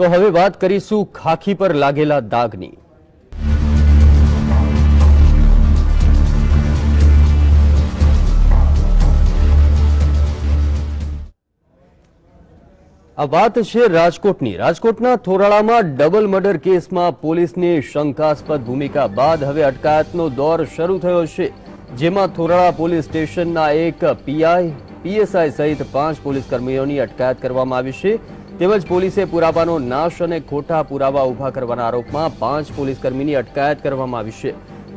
તો હવે વાત કરીશું ખાખી પર લાગેલા દાગની. આ વાત છે રાજકોટની. રાજકોટના થોરાળામાં ડબલ મર્ડર કેસમાં પોલીસની શંકાસ્પદ ભૂમિકા બાદ હવે અટકાયતનો દોર શરૂ થયો છે. જેમાં થોરાળા પોલીસ સ્ટેશનના એક પીઆઈ, પીએસઆઈ સહિત પાંચ પોલીસ કર્મીઓની અટકાયત કરવામાં આવી છે. તેમજ પોલીસે પુરાવાનો નાશ અને ખોટા પુરાવા ઊભા કરવાના આરોપમાં પાંચ પોલીસકર્મીની અટકાયત કરવામાં આવી છે.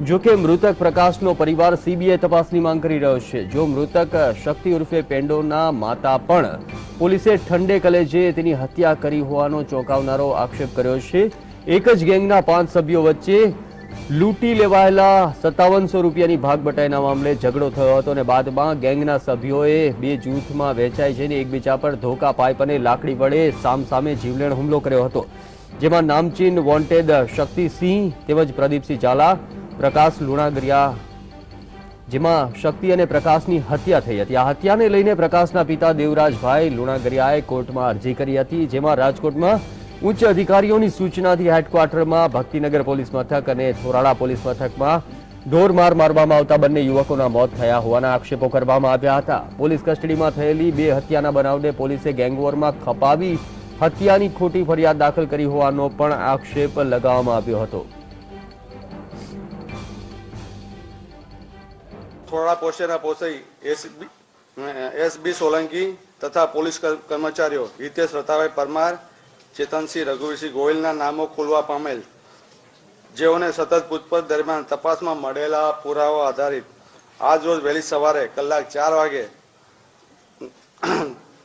જોકે મૃતક પ્રકાશનો પરિવાર સીબીઆઈ તપાસની માંગ કરી રહ્યો છે. જો મૃતક શક્તિ ઉર્ફે પેન્ડોના માતા પણ પોલીસે ઠંડે કલેજે તેની હત્યા કરી હોવાનો ચોંકાવનારો આક્ષેપ કર્યો છે. એક જ ગેંગના પાંચ સભ્યો વચ્ચે લૂંટી લેવાયેલા સત્તાવનસો રૂપિયાની ભાગ બટાઈના મામલે ઝઘડો થયો હતો અને બાદમાં ગેંગના સભ્યોએ બે જૂથમાં વહેંચાઈ જઈને એકબીજા પર ધોકા પાઇપ અને લાકડી વડે સામસામે જીવલેણ હુમલો કર્યો હતો. જેમાં નામચીન વોન્ટેડ શક્તિસિંહ તેમજ પ્રદીપસિંહ ઝાલા, પ્રકાશ લુણાગરિયા, જેમાં શક્તિ અને પ્રકાશની હત્યા થઈ હતી. આ હત્યાને લઈને પ્રકાશના પિતા દેવરાજભાઈ લુણાગરિયાએ કોર્ટમાં અરજી કરી હતી, જેમાં રાજકોટમાં ઉચ્ચ અધિકારીઓની સૂચનાથી હેડક્વાર્ટરમાં, ભક્તિનગર પોલીસ મથક અને થોરાળા પોલીસ મથકમાં ઢોરમાર મારવામાં આવતા બંને યુવકોના મોત થયા હોવાના આક્ષેપો કરવામાં આવ્યા હતા. પોલીસ કસ્ટડીમાં થયેલી બે હત્યાના બનાવને પોલીસે ગેંગવોરમાં ખપાવી હત્યાની ખોટી ફરિયાદ દાખલ કરી હોવાનો પણ આક્ષેપ લગાવવામાં આવ્યો હતો. થોડા પોસ્ટેના પોસઈ એસબી એસબી સોલંકી તથા પોલીસ કર્મચારીઓ હિતેશ રતાભાઈ પરમાર ચેતનસિંહ રઘુવીરસિંહ ગોયલના નામો ખોલવા પામેલ. જેઓને સતત પૂછપરછ દરમિયાન તપાસમાં મળેલા પુરાવા આધારિત આજ રોજ વહેલી સવારે કલાક ચાર વાગે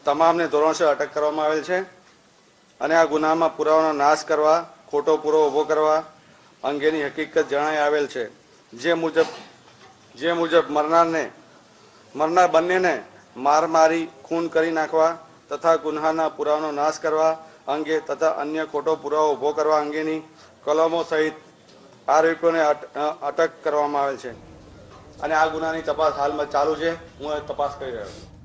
તમામને ધોરણસર અટક કરવામાં આવેલ છે અને આ ગુનામાં પુરાવાનો નાશ કરવા, ખોટો પૂરો ઊભો કરવા અંગેની હકીકત જણાઈ આવેલ છે. જે મુજબ જે મુજબ મરનારને, મરનાર બંનેને માર મારી ખૂન કરી નાખવા તથા ગુન્હાના પુરાવાનો નાશ કરવા અંગે તથા અન્ય ખોટો પુરાવો ઊભો કરવા અંગેની કલમો સહિત આરોપીઓને અટ- અટક કરવામાં આવેલ છે. અને આ ગુનાની તપાસ હાલમાં ચાલુ છે. હું તપાસ કરી રહ્યો છું.